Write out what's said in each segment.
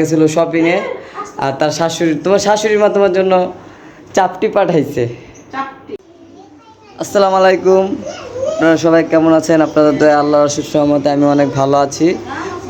গেছিল শপিংয়ে আর তার শাশুড়ি তোমার শাশুড়ি মা তোমার জন্য চাপটি পাঠাইছে। আসসালামু আলাইকুম। আপনারা সবাই কেমন আছেন? আপনাদের দয়া আল্লাহর সুসহমতে আমি অনেক ভালো আছি।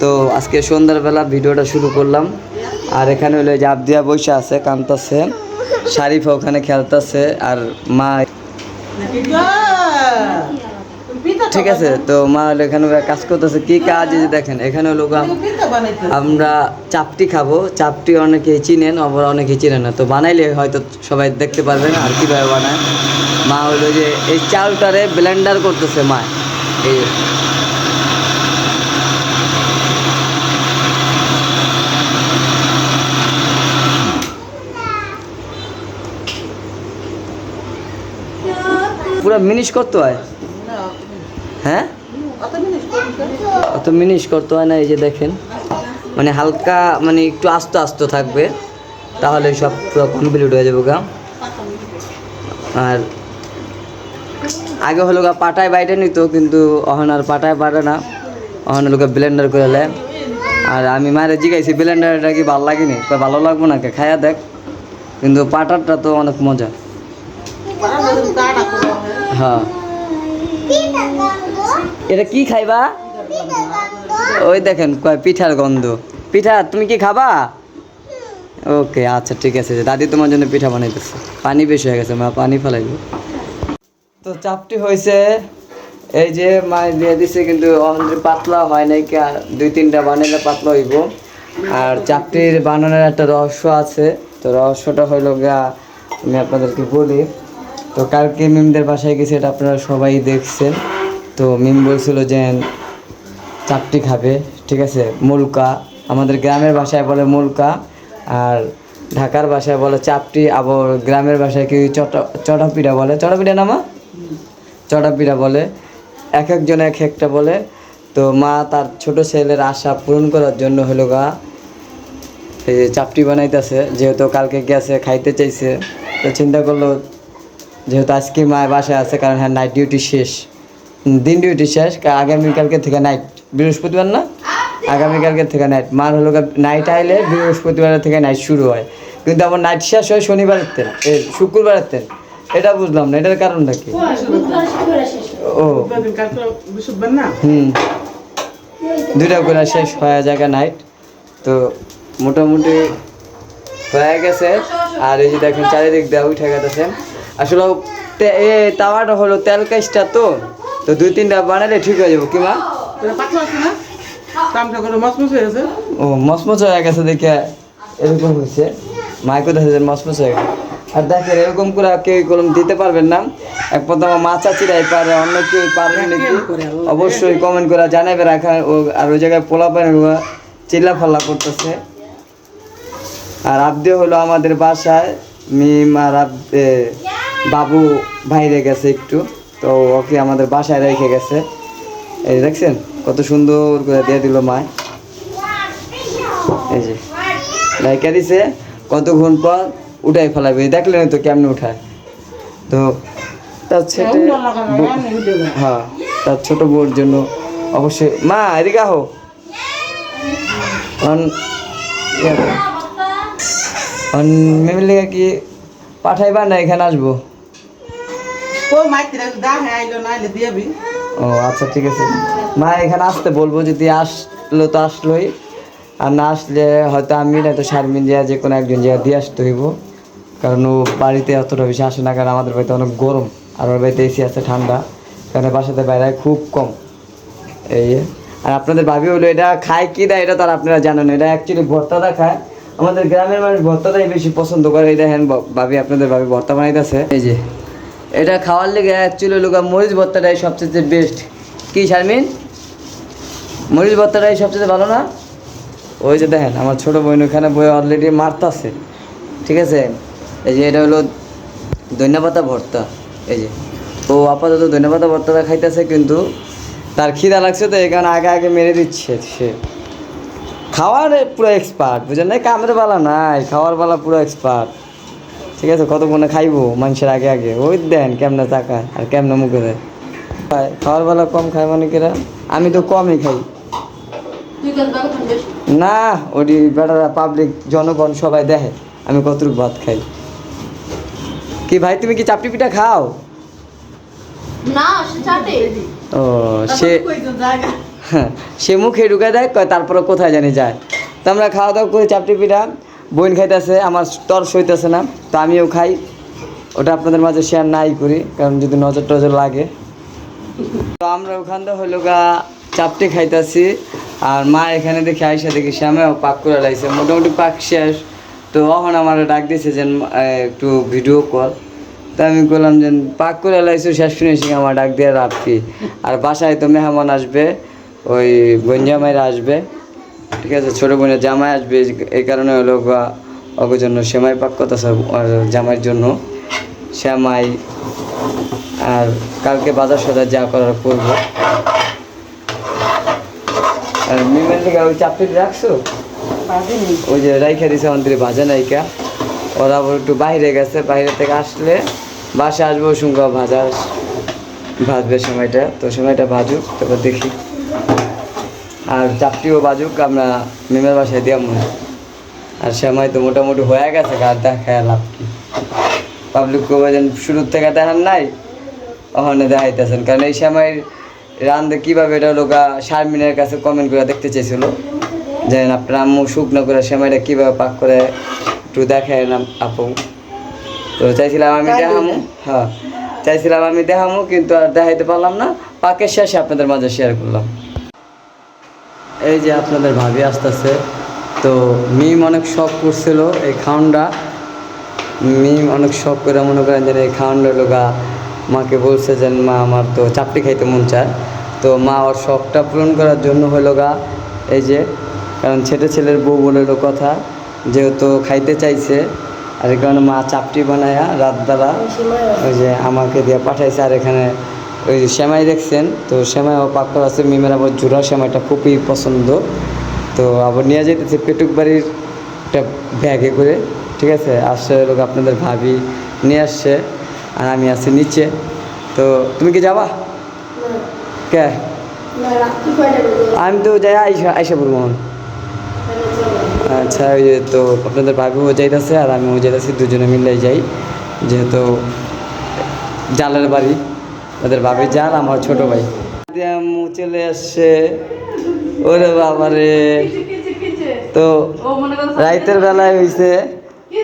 তো আজকে সন্ধ্যাবেলা ভিডিওটা শুরু করলাম। আর এখানে হলো যে আবদিয়া বসে আছে কান্তাছে শারিফা ওখানে খেলতেছে আর মা ঠিক আছে তো মা হলো এখানে কাজ করতেছে। কি কাজ এই যে দেখেন এখানে লোক আমরা চাপটি খাব। চাপটি অনেকেই চিনেন আবার অনেকে চিনেন না। তো বানাইলে হয়তো সবাই দেখতে পারবেন আর কীভাবে বানায়। মা হলো যে এই চালটারে ব্লেন্ডার করতেছে মা। এই। পুরো মিনিশ করতে হয়। হ্যাঁ? অত মিনিশ করতে হয় না, এই যে দেখেন। মানে হালকা মানে একটু আস্ত আস্ত থাকবে, তাহলে সব পুরো কমপ্লিট হয়ে যাবে গা। আর আগে হলো গা পাটায় বাইটে নিত, কিন্তু অহন আর পাটায় পারে না। অহন হলো ব্লেন্ডার করে লে। আর আমি মারে জিগাইছি ব্লেন্ডারটা কি ভালো লাগেনি? ভালো লাগবো না কে? খায়া দেখ। কিন্তু পাটারটা তো অনেক মজা। হ্যাঁ। এটা কি খাইবা? ওই দেখেন, কয় পিঠার গন্ধ। পিঠা, তুমি কি খাবা? ওকে আচ্ছা ঠিক আছে দাদি তোমার জন্য পিঠা বানাইতেছে। পানি বেশি হয়ে গেছে, মা পানি ফেলাইব তো চাপটি হয়েছে, এই যে মা দিয়ে দিছে, কিন্তু পাতলা হয় নাই দুই তিনটা বানাইলে পাতলা হইব। আর চাপটির বানানোর একটা রহস্য আছে। তো রহস্যটা হইল গা আমি আপনাদেরকে বলি তো কালকে মিমদের বাসায় গেছে, এটা আপনারা সবাই দেখছেন। তো মিম বলছিল যে, চাপটি খাবে, ঠিক আছে? মুলকা আমাদের গ্রামের ভাষায় বলে মুলকা আর ঢাকার ভাষায় বলে চাপটি, আবার গ্রামের ভাষায় কি চটা চটাপিঠা বলে? চটা চটাপিঠা নামা চটা চটাপিঠা বলে। এক একজন এক একটা বলে। তো মা তার ছোট ছেলের আশা পূরণ করার জন্য হলো গা, এই যে চাপটি বানাইতেছে, যেহেতু কালকে গেছে, খাইতে চাইছে, তো চিন্তা করল যেহেতু আজকে মা বাসায় আছে, কারণ হ্যাঁ নাইট ডিউটি শেষ। দিন ডিউটি শেষ আগামীকালকে থেকে নাইট বৃহস্পতিবার না? আগামীকালকে থেকে নাইট মার হলো নাইট আইলে বৃহস্পতিবারের থেকে নাইট শুরু হয়। কিন্তু আমার নাইট শেষ হয় শনিবারের তেল শুক্রবারের তেল এটা বুঝলাম না, এটার কারণটা কি? ও। হুম। দুইটা করে শেষ হয়ে জায়গা নাইট তো মোটামুটি হয়ে গেছে। আর এই যে দেখেন, চারিদিক দেওয়া উঠে গেছে। আসলে এ তাওয়াটা হলো তেল কাজটা তো তো দুই তিনটা বানালে ঠিক হয়ে যাব কি মা? ও মসমস হয়ে গেছে দেখে এরকম হয়েছে। মাইকো দেখা মসমস হয়ে গেছে। আর দেখেন এরকম করে কেউ কলম দিতে পারবেন না। এক প্রথম মাছা চিরাই পারে অন্য কেউ পারবে নাকি? অবশ্যই কমেন্ট করে জানাবে রাখা ও আর ওই জায়গায় পোলা পায় চিল্লা ফাল্লা করতেছে। আর আব্দে হলো আমাদের বাসায় মিম আর আব- এ, বাবু বাইরে গেছে একটু তো ওকে আমাদের বাসায় রেখে গেছে। এই দেখছেন কত সুন্দর করে দিয়ে দিল মা এই যে লাইকা দিছে কতক্ষণ পর উঠাই ফেলাবে দেখলেন তো কেমনে উঠায়। তো তার ছেলে হ্যাঁ তার ছোট বউর জন্য অবশ্যই মা এদিকে আহো। অন মেমের লেগে কি পাঠাইবা না এখানে আসব? ও আচ্ছা ঠিক আছে। মা, এখানে আসতে বলব, যদি আসলো তো আসলোই। আর না আসলে হয়তো আমি না তো শারমিন জিয়া, যে কোনো একজন জিয়া দিয়ে আসতে হইব। কারণ ও বাড়িতে অতটা বেশি আসে না, কারণ আমাদের বাড়িতে অনেক গরম। আর ওর বাড়িতে এসি আছে, ঠান্ডা। কারণ বাসাতে বাইরে খুব কম। এই আর আপনাদের ভাবি হলো, এটা খায় কি দেয় এটা তো আর আপনারা জানেন এটা অ্যাকচুয়ালি ভর্তাটা খায়। আমাদের গ্রামের মানুষ ভর্তাটাই বেশি পছন্দ করে। এই দেখেন ভাবি, আপনাদের ভাবি ভর্তা বানাইতেছে। এই যে। এটা খাওয়ার লেগে অ্যাকচুয়ালি লোক মরিচ ভর্তাটাই সবচেয়ে বেস্ট কি শারমিন? মরিচ ভর্তাটাই সবচেয়ে ভালো না? ওই যে দেখেন, আমার ছোটো বোন ওখানে বই অলরেডি মারতাছে। ঠিক আছে? এই যে এটা হলো ধন্যপাতা ভর্তা। এই যে, ও আপাতত ধন্যপাতা ভর্তাটা খাইতেছে কিন্তু তার খিদা লাগছে তো, এই কারণে আগে আগে মেরে দিচ্ছে সে। খাওয়ার পুরো এক্সপার্ট বুঝলেন না? কামের বেলা নাই, খাওয়ার বেলা পুরো এক্সপার্ট ঠিক আছে কত মনে খাইবো? মানুষের আগে আগে। ওই দেন কেমনে তাকায় আর কেমনে মুখে দেয়। খাওয়ার বেলা কম খায় মানে কিরা আমি তো কমই খাই। না ওটি বেটারা পাবলিক জনগণ সবাই দেখে আমি কতটুকু ভাত খাই। কি ভাই তুমি কি চাপটি পিঠা খাও? না ও সে হ্যাঁ, সে মুখে ঢুকে দেয় তারপরে কোথায় জানি যায়। তো আমরা খাওয়া দাওয়া করি চাপটি পিঠা। বোন খাইতেছে, আমার তর সইতেছে না, তো আমিও খাই। ওটা আপনাদের মাঝে শেয়ার নাই করি, কারণ যদি নজর টজর লাগে। তো আমরা ওখান থেকে হলো গা চাপটি খাইতেছি, আর মা এখানে দেখি আইসা দেখি শ্যামেও পাক করে লাইছে। মোটামুটি পাক শেষ। তো তখন আমার ডাক দিয়েছে যে একটু ভিডিও কল তা আমি বললাম যে, পাক করে লাইছো, শেষ ফিনিশিং আমার ডাক দিয়ে কি আর বাসায় তো মেহমান আসবে, ওই বোন জামাইরা আসবে। ঠিক আছে ছোটো বোনের জামাই আসবে এই কারণে হলো গা ওর জন্য সেমাই পাক করতেছে আর জামাইয়ের জন্য শ্যামাই আর কালকে বাজার সদার যা করার করব। আর মিমের ওই চাপটি রাখছো? ওই যে রাইখা দিছে অন্তরে ভাজা নাইকা ওরা আবার একটু বাইরে গেছে বাইরে থেকে আসলে বাসে আসব শুঙ্গ ভাজা ভাজবে সময়টা তো সময়টা ভাজুক তারপর দেখি। আর চাপটিও বাজুক আমরা মিমের বাসায় দিয়ে মনে আর সময় তো মোটামুটি হয়ে গেছে গাছ দেখায় লাভ কি। পাবলিক কোভাজন শুরুর থেকে দেখান নাই ওখানে দেখাইতেছেন। কারণ এই সময় রান্ধে কীভাবে এটা লোকা শারমিনের কাছে কমেন্ট করে দেখতে চেয়েছিল। যে আপনার আম্মু শুকনো করে সময়টা কীভাবে পাক করে একটু দেখায় না আপু। তো চাইছিলাম আমি দেখামু হ্যাঁ চাইছিলাম আমি দেখামু কিন্তু আর দেখাইতে পারলাম না। পাকের শেষে আপনাদের মাঝে শেয়ার করলাম। এই যে আপনাদের ভাবি আসতেছে তো মিম অনেক শখ করছিল এই খাউন্ডা মিম অনেক শখ করে মনে করেন যে এই খাউন্ডা লোকা মাকে বলছে যে মা আমার তো চাপটি খাইতে মন চায়। তো মা ওর শখটা পূরণ করার জন্য হলো গা এই যে কারণ ছেলে ছেলের বউ বলেলো কথা যেহেতু খাইতে চাইছে আর এই কারণে মা চাপটি বানায়া রাত বেলা ওই যে আমাকে দিয়ে পাঠাইছে আর এখানে ওই শ্যামাই দেখছেন, তো সেমাইও পাক করা আছে, মিমের আবার জোড়া শ্যামাইটা খুবই পছন্দ। তো আবার নিয়ে যেতেছে পেটুক বাড়ির একটা ব্যাগে করে, ঠিক আছে? আসছে লোক আপনাদের ভাবি, নিয়ে আসছে, আর আমি আছি নিচে। তো তুমি কি যাবা? কে? আমি তো যাই, আইসা আইসা এখন। আচ্ছা ওই তো আপনাদের ভাবিও যাইতেছে, আর আমিও যাইতেছি, দুজনে মিলে যাই, যেহেতু জালের বাড়ি। ওদের ভাবি জাল আমার ছোট ভাই। চলে আসছে। ওরে বাবারে তো রাইতের বেলায় হয়েছে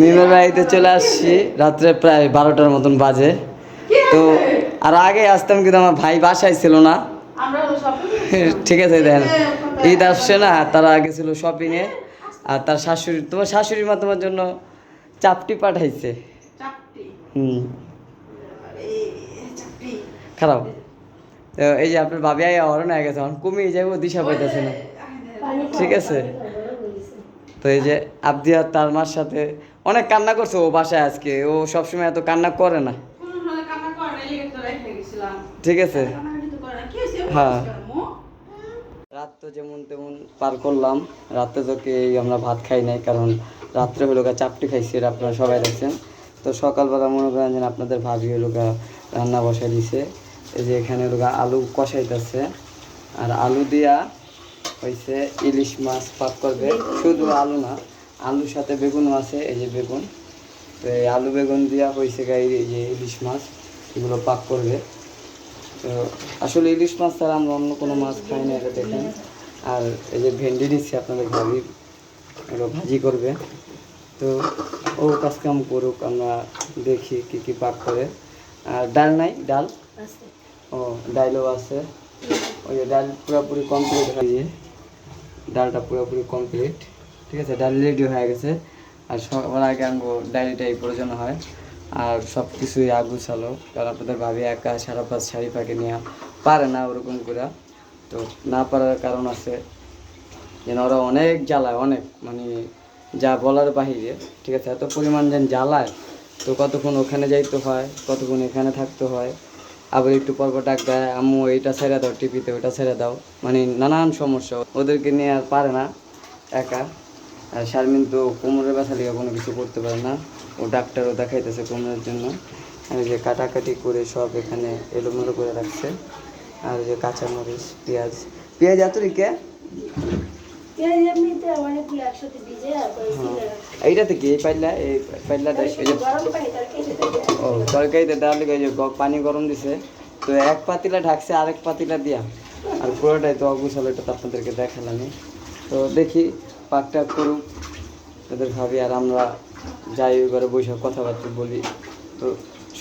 মিমের বাড়িতে চলে আসছি রাত্রে প্রায় বারোটার মতন বাজে। তো আর আগে আসতাম কিন্তু আমার ভাই বাসায় ছিল না। ঠিক আছে দেন। ঈদ আসছে না তারা আগে ছিল শপিংয়ে আর তার শাশুড়ি তোমার শাশুড়ি মা তোমার জন্য চাপটি পাঠাইছে। হুম। খারাপ। এই যে আপনার ভাবি আই অরণ হয়ে গেছে, এখন কমিয়ে যাব দিশা পাইতেছে না। ঠিক আছে? তো এই যে আবদিয়া তার মার সাথে অনেক কান্না করছে ও বাসায় আজকে। ও সবসময় এত কান্না করে না। ঠিক আছে? হ্যাঁ। রাত তো যেমন তেমন পার করলাম। রাতে তো কে আমরা ভাত খাই নাই, কারণ রাত্রে হলো গা চাপটি খাইছি এটা আপনারা সবাই দেখছেন। তো সকালবেলা মনে করেন যে আপনাদের ভাবি হলো গা রান্না বসাই দিছে। এই যে এখানে আলু কষাইতেছে। আর আলু দিয়া হয়েছে ইলিশ মাছ পাক করবে। শুধু আলু না, আলুর সাথে বেগুনও আছে, এই যে বেগুন। তো এই আলু বেগুন দিয়া হয়েছে গা এই যে ইলিশ মাছ, এগুলো পাক করবে। তো আসলে ইলিশ মাছ ছাড়া আমরা অন্য কোনো মাছ খাই না, এটা দেখেন। আর এই যে ভেন্ডি নিচ্ছি আপনাদের ভাবি এগুলো ভাজি করবে। তো ও কাজ কাম করুক, আমরা দেখি কি কি পাক করে। আর ডাল নাই? ডাল? ও ডালও আছে। ওই ডাল পুরোপুরি কমপ্লিট হয়ে ডালটা পুরোপুরি কমপ্লিট ঠিক আছে, ডাল রেডি হয়ে গেছে। আর সবার আগে আনব ডালিটাই প্রয়োজন হয়। আর সব কিছুই আগু চালো কারণ আপনাদের ভাবি একা সারা পাঁচ শাড়ি পাকে নিয়ে পারে না ওরকম করে। তো না পারার কারণ আছে। যেন ওরা অনেক জ্বালায়, অনেক। মানে যা বলার বাহিরে। ঠিক আছে, এত পরিমাণ যেন জ্বালায়, তো কতক্ষণ ওখানে যাইতে হয়, কতক্ষণ এখানে থাকতে হয় আবার একটু পর পর ডাক দেয়, আম্মু, এইটা ছেড়ে দাও, টিভিতে ওইটা ছেড়ে দাও। মানে নানান সমস্যা, ওদেরকে নিয়ে আর পারে না, একা। আর শারমিন তো কোমরের ব্যথা লেগে কোনো কিছু করতে পারে না। ও ডাক্তারও দেখাইতেছে কোমরের জন্য। আর যে কাটাকাটি করে সব এখানে এলোমেলো করে রাখছে। আর যে কাঁচামরিচ, পেঁয়াজ। পেঁয়াজ এত কে এইটাতে কি? এই পাইলা এই পাইলাটা ও তরকারিতে পানি গরম দিছে। তো এক পাতিলা ঢাকছে আরেক পাতিলা দিয়া। আর পুরোটাই তো অগুছালো এটা তো আপনাদেরকে দেখালামই তো দেখি পাকটা করুক। তাদের ভাবি আর আমরা যাই ওই ঘরে বসে কথাবার্তা বলি। তো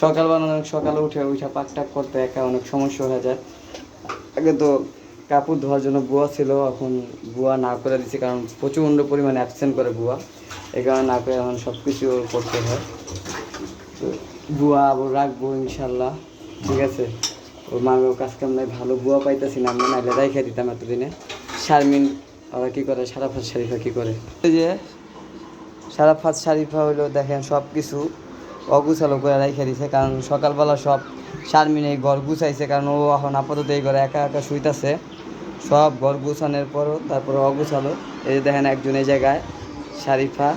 সকালবেলা অনেক সকালে উঠে উঠে পাক টাক করতে একা অনেক সমস্যা হয়ে যায়। আগে তো কাপড় ধোয়ার জন্য বুয়া ছিল, এখন বুয়া না করে দিচ্ছে কারণ প্রচণ্ড পরিমাণে অ্যাবসেন্ট করে বুয়া। এই কারণে না করে এখন সব কিছু করতে হয়। তো বুয়া আবার রাখব ইনশাল্লাহ, ঠিক আছে? ওর মামেও কাজ কাম নাই ভালো বুয়া পাইতেছি না, আমরা নাইলে রাইখে দিতাম এতদিনে। শারমিন ওরা কী করে? সারাফাত শারিফা কী করে? যে সারাফাত শারিফা হইল দেখেন সব কিছু অগুছালো করে রাইখে দিছে, কারণ সকালবেলা সব শারমিন এই ঘর গুছাইছে, কারণ ও এখন আপাতত এই ঘরে একা একা শুইতাছে। সব ঘর গুছানোর পরও তারপরে অগুছালো। এই দেখেন একজন এই জায়গায়, শারিফা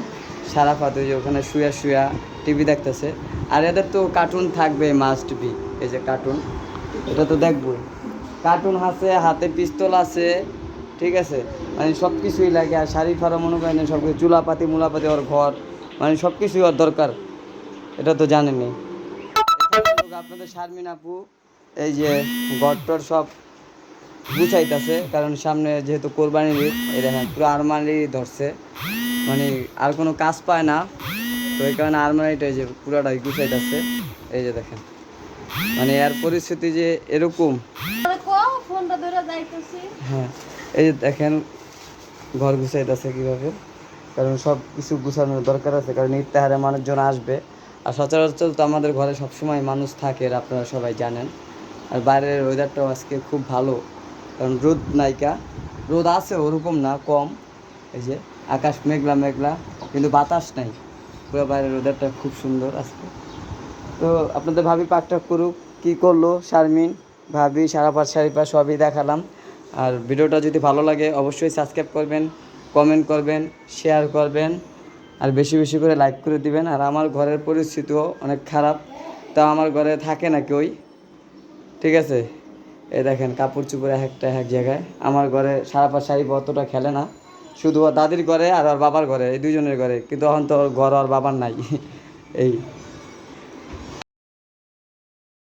সারাফাত ওই যে ওখানে শুয়া শুয়া টিভি দেখতেছে। আর এদের তো কার্টুন থাকবে মাস্ট বি এই যে কার্টুন এটা তো দেখবই। কার্টুন আছে, হাতে পিস্তল আছে, ঠিক আছে? মানে সব কিছুই লাগে, আর শারিফারও মনে করেন সব কিছু চুলাপাতি, মুলাপাতি ওর ঘর মানে সব কিছুই ওর দরকার। এটা তো জানেনি আপনাদের শারমিন আপু, এই যে ঘরটর সব গুছাইতেছে কারণ সামনে যেহেতু কোরবানির ঈদ এই দেখেন পুরো আলমারি ধরছে। মানে আর কোনো কাজ পায় না তো এই কারণে আলমারিটা এই যে পুরোটাই গুছাইতেছে। এই যে দেখেন মানে এর পরিস্থিতি যে এরকম। হ্যাঁ এই যে দেখেন ঘর গুছাইতেছে কীভাবে কারণ সব কিছু গুছানোর দরকার আছে কারণ ইত্যাহারে মানুষজন আসবে। আর সচরাচর তো আমাদের ঘরে সবসময় মানুষ থাকে আপনারা সবাই জানেন। আর বাইরের ওয়েদারটাও আজকে খুব ভালো। কারণ রোদ নাইকা। রোদ আছে, ওরকম না, কম। এই যে আকাশ মেঘলা মেঘলা, কিন্তু বাতাস নাই। পুরো বাইরের ওয়েদারটা খুব সুন্দর আজকে। তো আপনাদের ভাবি পাকটা করুক, কি করল শারমিন? ভাবি সারাপাত শারিপা সবই দেখালাম। আর ভিডিওটা যদি ভালো লাগে, অবশ্যই সাবস্ক্রাইব করবেন কমেন্ট করবেন শেয়ার করবেন, আর বেশি বেশি করে লাইক করে দিবেন। আর আমার ঘরের পরিস্থিতিও অনেক খারাপ। তা আমার ঘরে থাকে না কেউই। ঠিক আছে? এই দেখেন, কাপড় চুপড়ে এক একটা এক জায়গায়। আমার ঘরে সারা পা সারি অতটা খেলে না। শুধু দাদির ঘরে আর ওর বাবার ঘরে, এই দুজনের ঘরে। কিন্তু এখন তো ঘর আর বাবার নাই। এই